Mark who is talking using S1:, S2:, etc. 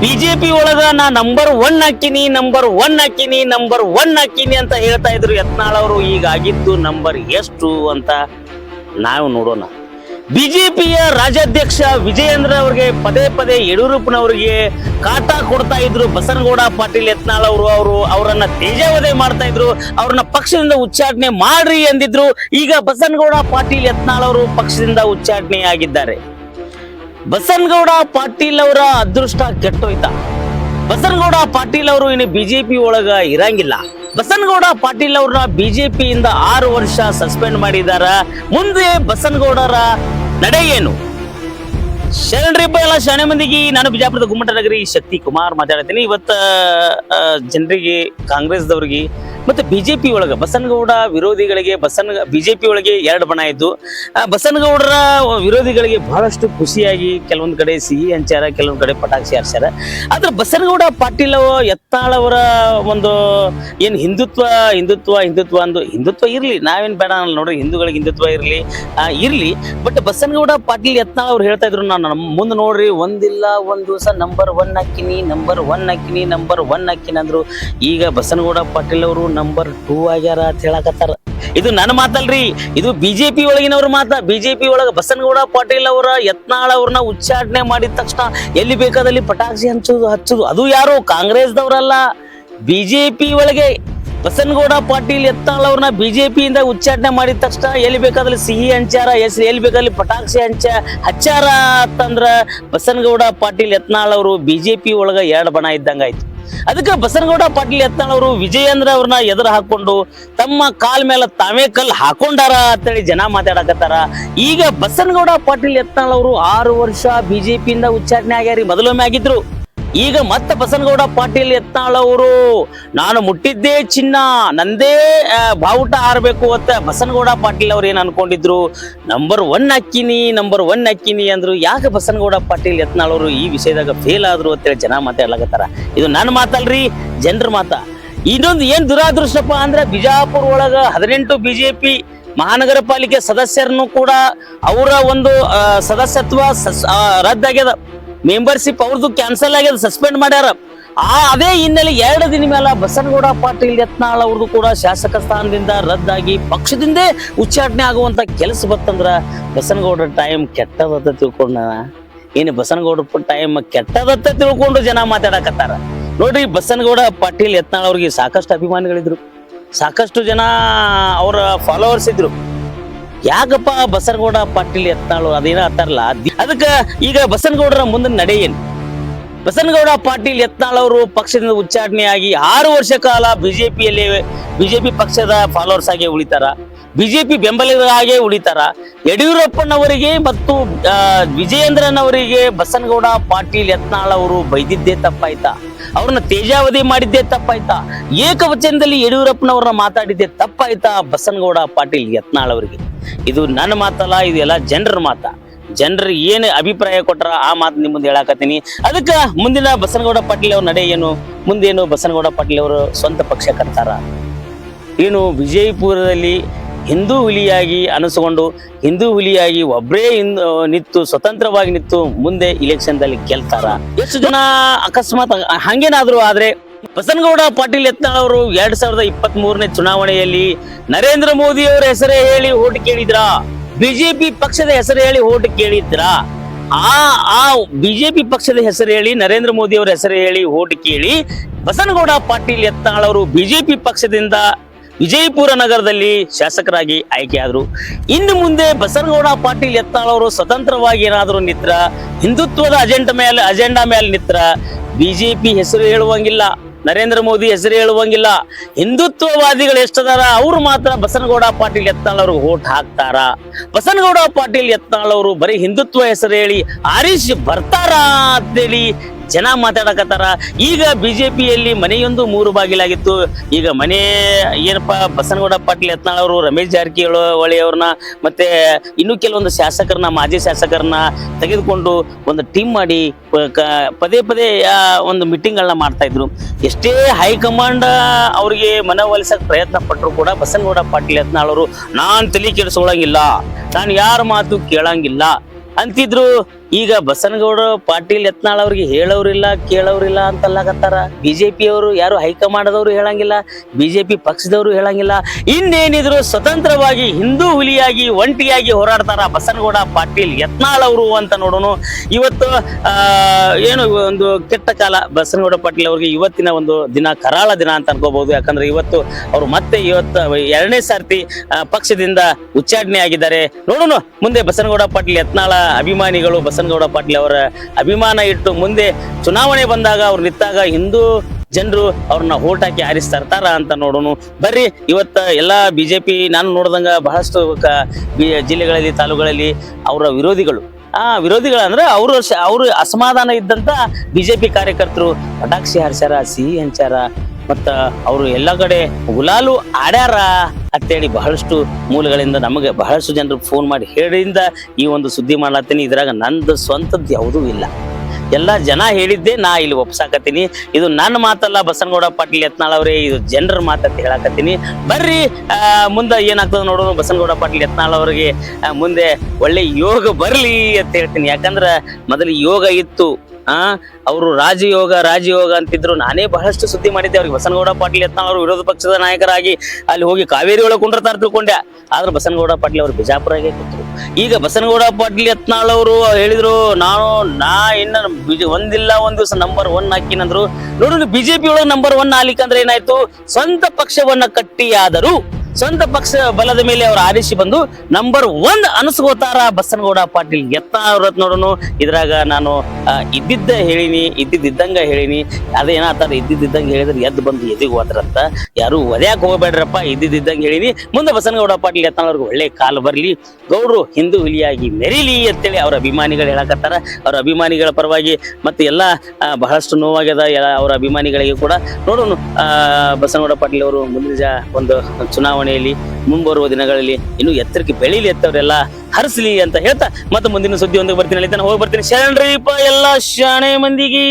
S1: BJP ಒಳಗ ನಾ number one ಹಾಕಿನಿ ನಂಬರ್ ಒನ್ ಹಾಕಿನಿ ನಂಬರ್ ಒನ್ ಹಾಕಿನಿ ಅಂತ ಹೇಳ್ತಾ ಇದ್ರು ಯತ್ನಾಳ್ ಅವರು. ಈಗ ಆಗಿದ್ದು ನಂಬರ್ ಎಷ್ಟು ಅಂತ ನಾವು ನೋಡೋಣ. ಬಿಜೆಪಿಯ ರಾಜ್ಯಾಧ್ಯಕ್ಷ ವಿಜಯೇಂದ್ರ ಅವರಿಗೆ ಪದೇ ಪದೇ ಯಡಿಯೂರಪ್ಪನವರಿಗೆ ಕಾಟ ಕೊಡ್ತಾ ಇದ್ರು. ಬಸನಗೌಡ ಪಾಟೀಲ್ ಯತ್ನಾಳ್ ಅವರು ಅವರು ಅವರನ್ನ ತೇಜಾವಧೆ ಮಾಡ್ತಾ ಇದ್ರು. ಅವ್ರನ್ನ ಪಕ್ಷದಿಂದ ಉಚ್ಚಾಟನೆ ಮಾಡ್ರಿ ಎಂದಿದ್ರು. ಈಗ ಬಸನಗೌಡ ಪಾಟೀಲ್ ಯತ್ನಾಳ್ ಅವರು ಪಕ್ಷದಿಂದ ಉಚ್ಚಾಟನೆ ಆಗಿದ್ದಾರೆ. ಬಸನಗೌಡ ಪಾಟೀಲ್ ಅವರ ಅದೃಷ್ಟ ಕೆಟ್ಟೋಯ್ತ. ಬಸನ್ಗೌಡ ಪಾಟೀಲ್ ಅವರು ಇನ್ನು ಬಿಜೆಪಿ ಒಳಗ ಇರಂಗಿಲ್ಲ. ಬಸನ್ಗೌಡ ಪಾಟೀಲ್ ಅವ್ರನ್ನ ಇಂದ ಆರು ವರ್ಷ ಸಸ್ಪೆಂಡ್ ಮಾಡಿದಾರ. ಮುಂದೆ ಬಸನ್ಗೌಡರ ನಡೆ ಏನು? ಶರಣ್ರಿ ಎಲ್ಲ ಶಾಣೆ ಮಂದಿಗೆ. ನಾನು ಬಿಜಾಪುರದ ಗುಮ್ಮಟ ನಗರಿ ಶಕ್ತಿ ಕುಮಾರ್ ಮಾತಾಡ್ತೀನಿ. ಇವತ್ತ ಜನರಿಗೆ, ಕಾಂಗ್ರೆಸ್ದವ್ರಿಗೆ ಮತ್ತೆ ಬಿಜೆಪಿ ಒಳಗ ಬಸನಗೌಡ ವಿರೋಧಿಗಳಿಗೆ ಬಸನ್ ಬಿಜೆಪಿ ಒಳಗೆ ಎರಡು ಬಣ ಇದ್ದು ಬಸನಗೌಡರ ವಿರೋಧಿಗಳಿಗೆ ಬಹಳಷ್ಟು ಖುಷಿಯಾಗಿ ಕೆಲವೊಂದು ಕಡೆ ಸಿಹಿ ಹಂಚಾರ ಕೆಲವೊಂದು ಕಡೆ ಪಟಾಕ್ಷಿ ಹಾರಿಸ್ಯಾರ. ಆದ್ರೆ ಬಸನಗೌಡ ಪಾಟೀಲ್ ಅವರ ಒಂದು ಏನು ಹಿಂದುತ್ವ ಹಿಂದುತ್ವ ಹಿಂದುತ್ವ ಅಂದು ಹಿಂದುತ್ವ ಇರ್ಲಿ. ನಾವೇನ್ ಬೇಡ ನೋಡ್ರಿ, ಹಿಂದೂಗಳಿಗೆ ಹಿಂದುತ್ವ ಇರ್ಲಿ ಇರಲಿ. ಬಟ್ ಬಸನಗೌಡ ಪಾಟೀಲ್ ಯತ್ನಾಳ ಅವ್ರು ಹೇಳ್ತಾ ಇದ್ರು ನಾನು ಮುಂದೆ ನೋಡ್ರಿ, ಒಂದಿಲ್ಲ, ಒಂದು ದಿವಸ ನಂಬರ್ ಒನ್ ಹಾಕಿನಿ, ನಂಬರ್ ಒನ್ ಹಾಕಿನಿ, ನಂಬರ್ ಒನ್ ಹಾಕಿನಿ ಅಂದ್ರು. ಈಗ ಬಸನಗೌಡ ಪಾಟೀಲ್ ಅವರು ನಂಬರ್ ಟೂ ಆಗ್ಯಾರ ಅಂತ ಹೇಳಕತ್ತಾರ. ಇದು ನನ್ನ ಮಾತಲ್ರಿ, ಇದು ಬಿಜೆಪಿ ಒಳಗಿನವ್ರ ಮಾತ. ಬಿಜೆಪಿ ಒಳಗ ಬಸನಗೌಡ, ಪಾಟೀಲ್ ಅವರ, ಯತ್ನಾಳ್ ಅವ್ರನ್ನ ಉಚ್ಚಾಟನೆ ಮಾಡಿದ ತಕ್ಷಣ ಎಲ್ಲಿ ಬೇಕಾದಲ್ಲಿ ಪಟಾಕ್ಷಿ ಹಂಚುದು, ಹಚ್ಚುದು, ಅದು ಯಾರು? ಕಾಂಗ್ರೆಸ್ದವ್ರಲ್ಲ. ಬಿಜೆಪಿ ಒಳಗೆ ಬಸನಗೌಡ, ಪಾಟೀಲ್, ಯತ್ನಾಳ್ ಅವ್ರನ್ನ ಬಿಜೆಪಿಯಿಂದ ಉಚ್ಚಾಟನೆ ಮಾಡಿದ ತಕ್ಷಣ ಎಲ್ಲಿ ಬೇಕಾದಲ್ಲಿ ಸಿಹಿ ಹಂಚಾರ ಎಸ್ ಎಲ್ಲಿ ಬೇಕಾದಲ್ಲಿ ಪಟಾಕ್ಷಿ ಹಂಚ ಹಚ್ಚಾರ ಅಂತಂದ್ರ ಬಸನಗೌಡ, ಪಾಟೀಲ್, ಯತ್ನಾಳ್ ಅವರು ಬಿಜೆಪಿ ಒಳಗ ಎರಡು ಬಣ ಇದ್ದಂಗ ಆಯ್ತು ಅದಕ್ಕೆ ಬಸನಗೌಡ ಪಾಟೀಲ್ ಅವರು ವಿಜಯೇಂದ್ರ ಅವ್ರನ್ನ ಎದುರು ಹಾಕೊಂಡು ತಮ್ಮ ಕಾಲ್ ಮೇಲೆ ತಾವೇ ಕಲ್ ಹಾಕೊಂಡಾರ ಅಂತೇಳಿ ಜನ ಮಾತಾಡಕತ್ತಾರ. ಈಗ ಬಸನಗೌಡ ಪಾಟೀಲ್ ಅವರು ಆರು ವರ್ಷ ಬಿಜೆಪಿಯಿಂದ ಉಚ್ಚಾಟನೆ ಆಗ್ಯಾರಿ, ಮೊದಲೊಮ್ಮೆ ಆಗಿದ್ರು. ಈಗ ಮತ್ತೆ ಬಸನಗೌಡ ಪಾಟೀಲ್ ಯತ್ನಾಳ್ ಅವರು ನಾನು ಮುಟ್ಟಿದ್ದೇ ಚಿನ್ನ, ನಂದೇ ಬಾವುಟ ಆರಬೇಕು ಅಂತ ಬಸನಗೌಡ ಪಾಟೀಲ್ ಅವ್ರು ಏನ್ ಅನ್ಕೊಂಡಿದ್ರು? ನಂಬರ್ ಒನ್ ಹಾಕಿನಿ ನಂಬರ್ ಒನ್ ಹಾಕಿನಿ ಅಂದ್ರು. ಯಾಕೆ ಬಸನಗೌಡ ಪಾಟೀಲ್ ಯತ್ನಾಳ್ ಅವರು ಈ ವಿಷಯದಾಗ ಫೇಲ್ ಆದ್ರು ಅಂತೇಳಿ ಜನ ಮಾತಾಡ್ಲಾಕತ್ತಾರ? ಇದು ನನ್ನ ಮಾತಲ್ರಿ, ಜನರ ಮಾತ. ಇದೊಂದು ಏನ್ ದುರಾದೃಷ್ಟಪ್ಪ ಅಂದ್ರೆ ಬಿಜಾಪುರ ಒಳಗ ಹದಿನೆಂಟು ಬಿಜೆಪಿ ಮಹಾನಗರ ಪಾಲಿಕೆ ಸದಸ್ಯರನ್ನು ಕೂಡ ಅವರ ಒಂದು ಸದಸ್ಯತ್ವ ರದ್ದಾಗ್ಯದ. ಮೆಂಬರ್ಶಿಪ್ ಅವ್ರದ್ದು ಕ್ಯಾನ್ಸಲ್ ಆಗ್ಯದ ಸಸ್ಪೆಂಡ್ ಮಾಡ್ಯಾರ. ಆ, ಅದೇ ಹಿನ್ನೆಲೆ ಎರಡು ದಿನ ಮೇಲೆ ಬಸನಗೌಡ ಪಾಟೀಲ್ ಯತ್ನಾಳ್ ಅವ್ರದ್ದು ಕೂಡ ಶಾಸಕ ಸ್ಥಾನದಿಂದ ರದ್ದಾಗಿ ಪಕ್ಷದಿಂದೇ ಉಚ್ಚಾಟನೆ ಆಗುವಂತ ಕೆಲಸ ಬತ್ತಂದ್ರ ಬಸನಗೌಡರ ಟೈಮ್ ಕೆಟ್ಟದತ್ತ ತಿಳ್ಕೊಂಡ. ಏನು ಬಸನಗೌಡ ಟೈಮ್ ಕೆಟ್ಟದತ್ತ ತಿಳ್ಕೊಂಡು ಜನ ಮಾತಾಡಕತ್ತಾರ. ನೋಡ್ರಿ ಬಸನಗೌಡ ಪಾಟೀಲ್ ಯತ್ನಾಳ್ ಅವ್ರಿಗೆ ಸಾಕಷ್ಟು ಅಭಿಮಾನಿಗಳಿದ್ರು. ಸಾಕಷ್ಟು ಜನ ಅವರ ಫಾಲೋವರ್ಸ್ ಇದ್ರು. ಯಾಕಪ್ಪ ಬಸನಗೌಡ ಪಾಟೀಲ್ ಯತ್ನಾಳು ಅದೇನ ಅಂತಾರಲ್ಲ? ಅದಕ್ಕ ಈಗ ಬಸನಗೌಡರ ಮುಂದೆ ನಡೆ ಬಸನಗೌಡ ಪಾಟೀಲ್ ಯತ್ನಾಳ್ ಅವರು ಪಕ್ಷದಿಂದ ಉಚ್ಚಾಟನೆಯಾಗಿ ಆರು ವರ್ಷ ಕಾಲ ಬಿಜೆಪಿಯಲ್ಲಿ ಬಿಜೆಪಿ ಪಕ್ಷದ ಫಾಲೋವರ್ಸ್ ಆಗಿ ಉಳಿತಾರ. ಬಿಜೆಪಿ ಬೆಂಬಲಿಗರಾಗೇ ಉಳಿತಾರ. ಯಡಿಯೂರಪ್ಪನವರಿಗೆ ಮತ್ತು ಆ, ವಿಜಯೇಂದ್ರನ್ ಅವರಿಗೆ ಬಸನಗೌಡ ಪಾಟೀಲ್ ಯತ್ನಾಳ್ ಅವರು ಬೈದಿದ್ದೇ ತಪ್ಪಾಯ್ತಾ. ಅವ್ರನ್ನ ತೇಜಾವಧಿ ಮಾಡಿದ್ದೇ ತಪ್ಪಾಯ್ತಾ. ಏಕವಚನದಲ್ಲಿ ಯಡಿಯೂರಪ್ಪನವ್ರನ್ನ ಮಾತಾಡಿದ್ದೇ ತಪ್ಪಾಯ್ತಾ ಬಸನಗೌಡ ಪಾಟೀಲ್ ಯತ್ನಾಳ್ ಅವರಿಗೆ. ಇದು ನನ್ನ ಮಾತಲ್ಲ ಇದು ಎಲ್ಲ ಜನರ ಮಾತ. ಜನರು ಏನು ಅಭಿಪ್ರಾಯ ಕೊಟ್ಟರ ಆ ಮಾತು ನಿಮ್ಮ ಮುಂದೆ ಹೇಳಾಕತ್ತೀನಿ. ಅದಕ್ಕೆ ಮುಂದಿನ ಬಸನಗೌಡ ಪಾಟೀಲ್ ಅವ್ರ ನಡೆ ಏನು? ಮುಂದೇನು ಬಸನಗೌಡ ಪಾಟೀಲ್ ಅವರು ಸ್ವಂತ ಪಕ್ಷ ಕರ್ತಾರ ಏನು ವಿಜಯಪುರದಲ್ಲಿ ಹಿಂದೂ ಹುಲಿಯಾಗಿ ಅನಿಸ್ಕೊಂಡು ಹಿಂದೂ ಹುಲಿಯಾಗಿ ಒಬ್ಬರೇ ನಿಂತು ಸ್ವತಂತ್ರವಾಗಿ ನಿಂತು ಮುಂದೆ ಇಲೆಕ್ಷನ್ದಲ್ಲಿ ಗೆಲ್ತಾರ. ಎಷ್ಟು ಜನ ಅಕಸ್ಮಾತ್ ಹಂಗೇನಾದ್ರು ಆದ್ರೆ ಬಸನಗೌಡ ಪಾಟೀಲ್ ಯತ್ನಾಳ್ ಅವರು ಎರಡ್ ಸಾವಿರದ ಇಪ್ಪತ್ತ್ ಮೂರನೇ ಚುನಾವಣೆಯಲ್ಲಿ ನರೇಂದ್ರ ಮೋದಿ ಅವರ ಹೆಸರೇ ಹೇಳಿ ಓಟ್ ಕೇಳಿದ್ರ? ಬಿಜೆಪಿ ಪಕ್ಷದ ಹೆಸರು ಹೇಳಿ ಓಟ್ ಕೇಳಿದ್ರ? ಆ ಆ ಬಿಜೆಪಿ ಪಕ್ಷದ ಹೆಸರು ಹೇಳಿ, ನರೇಂದ್ರ ಮೋದಿ ಅವರ ಹೆಸರು ಹೇಳಿ ಓಟ್ ಕೇಳಿ ಬಸನಗೌಡ ಪಾಟೀಲ್ ಯತ್ನಾಳ್ ಅವರು ಬಿಜೆಪಿ ಪಕ್ಷದಿಂದ ವಿಜಯಪುರ ನಗರದಲ್ಲಿ ಶಾಸಕರಾಗಿ ಆಯ್ಕೆಯಾದರು ಇನ್ನು ಮುಂದೆ ಬಸನಗೌಡ ಪಾಟೀಲ್ ಎತ್ತಾಳವರು ಸ್ವತಂತ್ರವಾಗಿ ಏನಾದರೂ ನಿತ್ರ, ಹಿಂದುತ್ವದ ಅಜೆಂಡ ಮೇಲೆ, ಅಜೆಂಡಾ ಮೇಲೆ ನಿತ್ರ, ಬಿಜೆಪಿ ಹೆಸರು ಹೇಳುವಂಗಿಲ್ಲ, ನರೇಂದ್ರ ಮೋದಿ ಹೆಸರು ಹೇಳುವಂಗಿಲ್ಲ, ಹಿಂದುತ್ವವಾದಿಗಳು ಎಷ್ಟದಾರ, ಅವರು ಮಾತ್ರ ಬಸನಗೌಡ ಪಾಟೀಲ್ ಯತ್ನಾಳ್ ವೋಟ್ ಓಟ್ ಹಾಕ್ತಾರ? ಬಸನಗೌಡ ಪಾಟೀಲ್ ಎತ್ನಾಳ್ ಅವರು ಬರೀ ಹಿಂದುತ್ವ ಹೆಸರು ಹೇಳಿ ಆರಿಸಿ ಬರ್ತಾರ ಅಂತೇಳಿ ಜನ ಮಾತಾಡಕತ್ತಾರ. ಈಗ ಬಿಜೆಪಿಯಲ್ಲಿ ಮನೆಯೊಂದು ಮೂರು ಬಾಗಿಲಾಗಿತ್ತು. ಈಗ ಮನೆ ಏನಪ್ಪ, ಬಸನಗೌಡ ಪಾಟೀಲ್ ಯತ್ನಾಳ್ ಅವರು, ರಮೇಶ್ ಜಾರಕಿಹೊಳಿ ಅವ್ರನ್ನ, ಮತ್ತೆ ಇನ್ನು ಕೆಲವೊಂದು ಶಾಸಕರನ್ನ, ಮಾಜಿ ಶಾಸಕರನ್ನ ತೆಗೆದುಕೊಂಡು ಒಂದು ಟೀಮ್ ಮಾಡಿ ಪದೇ ಪದೇ ಒಂದು ಮೀಟಿಂಗ್ಗಳನ್ನ ಮಾಡ್ತಾ ಇದ್ರು. ಎಷ್ಟೇ ಹೈಕಮಾಂಡ್ ಅವರಿಗೆ ಮನವೊಲಿಸಕ್ ಪ್ರಯತ್ನ ಪಟ್ಟರು ಕೂಡ ಬಸನಗೌಡ ಪಾಟೀಲ್ ಯತ್ನಾಳ್ ಅವರು, ನಾನ್ ತಲೆ ಕೆಡಿಸ್ಕೊಳ್ಳಂಗಿಲ್ಲ ನಾನು ಯಾರ ಮಾತು ಕೇಳಂಗಿಲ್ಲ ಅಂತಿದ್ರು. ಈಗ ಬಸನಗೌಡ ಪಾಟೀಲ್ ಯತ್ನಾಳ್ ಅವ್ರಿಗೆ ಹೇಳೋರಿಲ್ಲ ಕೇಳೋರಿಲ್ಲ ಅಂತಲ್ಲಾಗತ್ತಾರ ಬಿಜೆಪಿ ಅವರು ಯಾರು ಹೈಕಮಾಂಡದವರು ಹೇಳಂಗಿಲ್ಲ, ಬಿಜೆಪಿ ಪಕ್ಷದವರು ಹೇಳಂಗಿಲ್ಲ. ಇನ್ನೇನಿದ್ರು ಸ್ವತಂತ್ರವಾಗಿ ಹಿಂದೂ ಹುಲಿಯಾಗಿ, ಒಂಟಿಯಾಗಿ ಹೋರಾಡ್ತಾರ ಬಸನಗೌಡ ಪಾಟೀಲ್ ಯತ್ನಾಳ್ ಅವರು ಅಂತ ನೋಡೋಣ ಇವತ್ತು ಏನು ಒಂದು ಕೆಟ್ಟ ಕಾಲ ಬಸನಗೌಡ ಪಾಟೀಲ್ ಅವ್ರಿಗೆ ಇವತ್ತಿನ ಒಂದು ದಿನ, ಕರಾಳ ದಿನ ಅಂತ ಅನ್ಕೋಬಹುದು. ಯಾಕಂದ್ರೆ ಇವತ್ತು ಅವರು ಮತ್ತೆ ಇವತ್ತು, ಎರಡನೇ ಸಾರ್ತಿ ಪಕ್ಷದಿಂದ ಉಚ್ಚಾಟನೆ ಆಗಿದ್ದಾರೆ ನೋಡೋಣ ಮುಂದೆ ಬಸನಗೌಡ ಪಾಟೀಲ್ ಯತ್ನಾಳ ಅಭಿಮಾನಿಗಳು ಬಸನಗೌಡ ಪಾಟೀಲ್ ಅವರ ಅಭಿಮಾನ ಇಟ್ಟು ಮುಂದೆ ಚುನಾವಣೆ ಬಂದಾಗ ಅವ್ರು ನಿಂತಾಗ ಹಿಂದೂ ಜನರು ಅವ್ರನ್ನ ಓಟ್ ಹಾಕಿ ಆರಿಸ್ತಾ ಇರ್ತಾರ ಅಂತ ನೋಡೋಣ. ಬರ್ರಿ, ಇವತ್ತ ಎಲ್ಲಾ ಬಿಜೆಪಿ, ನಾನು ನೋಡ್ದಂಗ ಬಹಳಷ್ಟು ಜಿಲ್ಲೆಗಳಲ್ಲಿ, ತಾಲೂಕುಗಳಲ್ಲಿ ಅವರ ವಿರೋಧಿಗಳು. ಆ ವಿರೋಧಿಗಳಂದ್ರೆ ಅವರು ಅವರು ಅಸಮಾಧಾನ ಇದ್ದಂತ ಬಿಜೆಪಿ ಕಾರ್ಯಕರ್ತರು ಪಟಾಕ್ಷಿ ಹಾರಿಸ್ಯಾರ, ಸಿಹಿ ಹಂಚಾರ ಮತ್ತ ಅವರು ಎಲ್ಲ ಕಡೆ ಗುಲಾಲು ಆಡ್ಯಾರ. ಅಂತೇಳಿ ಬಹಳಷ್ಟು ಮೂಲಗಳಿಂದ ನಮಗೆ ಬಹಳಷ್ಟು ಜನರು ಫೋನ್ ಮಾಡಿ ಹೇಳಿಂದ ಈ ಒಂದು ಸುದ್ದಿ ಮಾಡ್ಲತ್ತೀನಿ. ಇದ್ರಾಗ ನಂದು ಸ್ವಂತದ್ದು ಯಾವುದೂ ಇಲ್ಲ. ಎಲ್ಲ ಜನ ಹೇಳಿದ್ದೆ ನಾ ಇಲ್ಲಿ ಒಪ್ಸಾಕತ್ತೀನಿ. ಇದು ನನ್ನ ಮಾತಲ್ಲ, ಬಸನಗೌಡ ಪಾಟೀಲ್ ಯತ್ನಾಳ್ ಅವರೇ, ಇದು ಜನರ ಮಾತಂತ ಹೇಳಕತ್ತೀನಿ. ಬರ್ರಿ ಮುಂದೆ ಏನಾಗ್ತದೆ ನೋಡೋದು ಬಸನಗೌಡ ಪಾಟೀಲ್ ಯತ್ನಾಳ್ ಅವರಿಗೆ ಮುಂದೆ ಒಳ್ಳೆ ಯೋಗ ಬರಲಿ ಅಂತ ಹೇಳ್ತೀನಿ. ಯಾಕಂದ್ರೆ ಮೊದಲು ಯೋಗ ಇತ್ತು ಆ, ಅವರು ರಾಜಯೋಗ ರಾಜಯೋಗ ಅಂತಿದ್ರು. ನಾನೇ ಬಹಳಷ್ಟು ಸುದ್ದಿ ಮಾಡಿದ್ದೆ. ಅವ್ರಿಗೆ ಬಸನಗೌಡ ಪಾಟೀಲ್ ಯತ್ನಾಳ್ ಅವರು ವಿರೋಧ ಪಕ್ಷದ ನಾಯಕರಾಗಿ ಅಲ್ಲಿ ಹೋಗಿ ಕಾವೇರಿ ಒಳಗೆ ಕುಂಡ್ರತಾರ ತಿಳ್ಕೊಂಡೆ. ಆದ್ರೆ ಬಸನಗೌಡ ಪಾಟೀಲ್ ಅವರು ಬಿಜಾಪುರಾಗೆ ಕೂತರು. ಈಗ ಬಸನಗೌಡ ಪಾಟೀಲ್ ಯತ್ನಾಳ್ ಅವರು ಹೇಳಿದ್ರು, ನಾನು, ನಾ ಇನ್ನ ಒಂದಿಲ್ಲ, ಒಂದ್ ದಿವಸ ನಂಬರ್ ಒನ್ ಹಾಕಿನಂದ್ರು. ನೋಡಿದ್ರು ಬಿಜೆಪಿ ಒಳಗೆ ನಂಬರ್ ಒನ್ ಆಗ್ಲಿಕ್ಕಂದ್ರೆ ಏನಾಯ್ತು? ಸ್ವಂತ ಪಕ್ಷವನ್ನ ಕಟ್ಟಿಯಾದರೂ. ಸ್ವಂತ ಪಕ್ಷ ಬಲದ ಮೇಲೆ ಅವರು ಆರಿಸಿ ಬಂದು ನಂಬರ್ ಒನ್ ಅನಿಸ್ಕೋತಾರ ಬಸನಗೌಡ ಪಾಟೀಲ್ ಅವ್ರ ನೋಡೋನು. ಇದ್ರಾಗ ನಾನು ಇದ್ದಿದ್ದ ಹೇಳಿನಿ ಇದ್ದಿದ್ದಂಗ ಹೇಳಿನಿ. ಅದೇನಾತಾರ ಇದ್ದಿದ್ದಂಗ ಹೇಳಿದ್ರೆ ಎದ್ದು ಬಂದು ಎದಿಗೆ ಹೋದ್ರಂತ. ಯಾರು ಒದ್ಯಾಕ್ ಹೋಗ್ಬೇಡ್ರಪ್ಪ ಇದ್ದಿದ್ದಂಗ ಹೇಳಿನಿ. ಮುಂದೆ ಬಸನಗೌಡ ಪಾಟೀಲ್ ಯತ್ನಾಳ್ ಒಳ್ಳೆ ಕಾಲ ಬರ್ಲಿ. ಗೌಡ್ರು ಹಿಂದೂ ಹುಲಿಯಾಗಿ ಮೆರಿಲಿ ಅಂತೇಳಿ ಅವ್ರ ಅಭಿಮಾನಿಗಳು ಹೇಳಕತ್ತಾರ. ಅವ್ರ ಅಭಿಮಾನಿಗಳ ಪರವಾಗಿ ಮತ್ತೆ ಎಲ್ಲ ಬಹಳಷ್ಟು ನೋವಾಗ್ಯದ. ಅವರ ಅಭಿಮಾನಿಗಳಿಗೆ ಕೂಡ ನೋಡೋಣ ಬಸನಗೌಡ ಪಾಟೀಲ್ ಅವರು ಮುಂದಿನ ಒಂದು ಒಂದು ಚುನಾವಣೆಯಲ್ಲಿ ಮುಂಬರುವ ದಿನಗಳಲ್ಲಿ ಇನ್ನು ಎತ್ತರಕ್ಕೆ ಬೆಳೀಲಿ ಎತ್ತವರೆಲ್ಲ ಹರಿಸಲಿ ಅಂತ ಹೇಳ್ತಾ, ಮತ್ತೆ ಮುಂದಿನ ಸುದ್ದಿ ಒಂದಿಗೆ ಬರ್ತೀನಿ ಅಲ್ಲಿ ಹೋಗಿ ಬರ್ತೀನಿ. ಶರಣ್ರೀಪ ಎಲ್ಲ ಶಾಣೆ ಮಂದಿಗೆ.